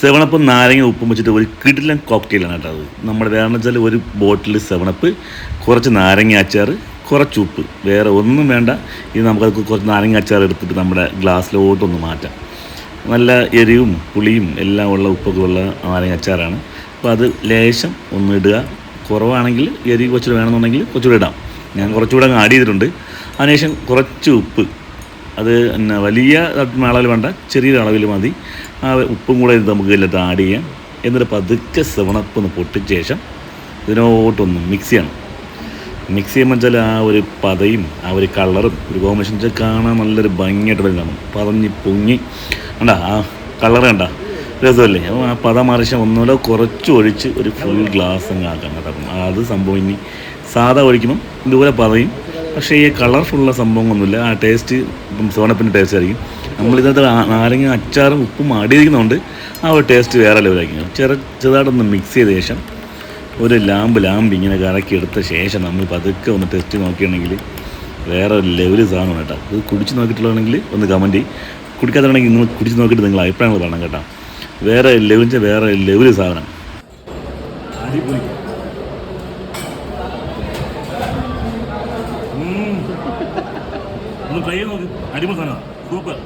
സെവണപ്പ് നാരങ്ങ ഉപ്പും വെച്ചിട്ട് ഒരു കിടിലൻ കോക്ടെയിലാണ് കേട്ടോ അത്. നമ്മുടെ വേണമെന്ന് വെച്ചാൽ ഒരു ബോട്ടിൽ സെവണപ്പ് കുറച്ച് നാരങ്ങ അച്ചാർ കുറച്ച് ഉപ്പ്. വേറെ ഒന്നും വേണ്ട. ഇത് നമുക്കത് കുറച്ച് നാരങ്ങ അച്ചാർ എടുത്തിട്ട് നമ്മുടെ ഗ്ലാസ്സിലോട്ടൊന്ന് മാറ്റാം. നല്ല എരിവും പുളിയും എല്ലാം ഉള്ള ഉപ്പൊക്കെ ഉള്ള നാരങ്ങ അച്ചാറാണ്. അപ്പോൾ അത് ലേശം ഒന്ന് ഇടുക. കുറവാണെങ്കിൽ എരി കുറച്ചുകൂടെ വേണമെന്നുണ്ടെങ്കിൽ കുറച്ചുകൂടെ ഇടാം. ഞാൻ കുറച്ചുകൂടെ അങ്ങ് ആഡ് ചെയ്തിട്ടുണ്ട്. അതിനുശേഷം കുറച്ച് ഉപ്പ്. അത് പിന്നെ വലിയ അളവിൽ വേണ്ട ചെറിയൊരു അളവിൽ മതി. ആ ഉപ്പും കൂടെ നമുക്ക് ഇതിലത്ത് ആഡ് ചെയ്യാം. എന്നിട്ട് പതുക്കെ സെവണപ്പ് ഒന്ന് പൊട്ടിച്ച ശേഷം ഇതിനോട്ടൊന്ന് മിക്സ് ചെയ്യണം. മിക്സ് ചെയ്യുമ്പോൾ വെച്ചാൽ ആ ഒരു പതയും ആ ഒരു കളറും ഒരു കോമ്പിനേഷൻ വെച്ചാൽ കാണാൻ നല്ലൊരു ഭംഗിയായിട്ട് കാണും പതഞ്ഞ് പൊങ്ങി. വേണ്ട ആ കളർ കണ്ട? രസമല്ലേ? അപ്പോൾ ആ പത മറിച്ച് ഒന്നുകൂടെ കുറച്ച് ഒഴിച്ച് ഒരു ഫുൾ ഗ്ലാസ് അങ്ങ് ആക്കാം കേട്ടോ. അത് സംഭവം ഇനി സാധാ ഒഴിക്കുമ്പം ഇതുപോലെ പതയും പക്ഷേ ഈ കളർഫുള്ള സംഭവമൊന്നുമില്ല ആ ടേസ്റ്റ് സോണപ്പിന്റെ ടേസ്റ്റ് ആയിരിക്കും. നമ്മൾ ഇതിനകത്ത് നാരങ്ങ അച്ചാറും ഉപ്പും അടിയിരിക്കുന്നതുകൊണ്ട് ആ ഒരു ടേസ്റ്റ് വേറെ ലെവലായിരിക്കും. ചെറു ചെറുതായിട്ടൊന്ന് മിക്സ് ചെയ്ത ശേഷം ഒരു ലാമ്പ് ലാമ്പ് ഇങ്ങനെ കറക്കി എടുത്ത ശേഷം നമ്മൾ പതുക്കെ ഒന്ന് ടെസ്റ്റ് നോക്കിയാണെങ്കിൽ വേറെ ലെവൽ സാധനമാണ് കേട്ടോ. ഇത് കുടിച്ച് നോക്കിയിട്ടുള്ളതാണെങ്കിൽ ഒന്ന് കമന്റ് ചെയ്യും. കുടിക്കാത്തതാണെങ്കിൽ നിങ്ങൾ കുടിച്ച് നോക്കിയിട്ട് നിങ്ങൾ അഭിപ്രായങ്ങൾ പറയണം കേട്ടോ. വേറെ ലെവൽ വേറെ ലെവൽ സാധനം. അടിപൊളി ഒന്ന് ട്രൈ ചെയ്ത് നോക്ക്. അടിമ സാധനമാണ് സൂപ്പർ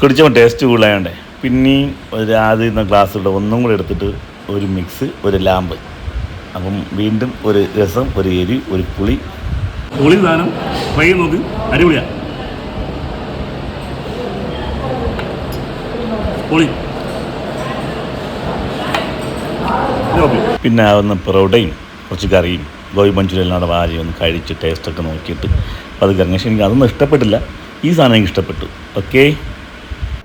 കുടിച്ചപ്പോൾ ടേസ്റ്റ് കൂടുതലായോണ്ടേ പിന്നെയും ഒരു ആദ്യം ഗ്ലാസ്സിലൂടെ ഒന്നും കൂടെ എടുത്തിട്ട് ഒരു മിക്സ് ഒരു ലാമ്പ്. അപ്പം വീണ്ടും ഒരു രസം ഒരു എരി ഒരു പുളി. പുളി സാധനം ട്രൈ ചെയ്ത് നോക്ക്. അടിപൊളിയാ. പുളി. പിന്നെ ആവുന്ന പൊറോട്ടയും കുറച്ച് കറിയും ഗോബി കൂടെ വാരി ഒന്ന് കഴിച്ച് ടേസ്റ്റൊക്കെ നോക്കിയിട്ട്. അത് കറങ്ങി പക്ഷേ എനിക്ക് അതൊന്നും ഇഷ്ടപ്പെട്ടില്ല. ഈ സാധനം എനിക്ക് ഇഷ്ടപ്പെട്ടു. ഓക്കേ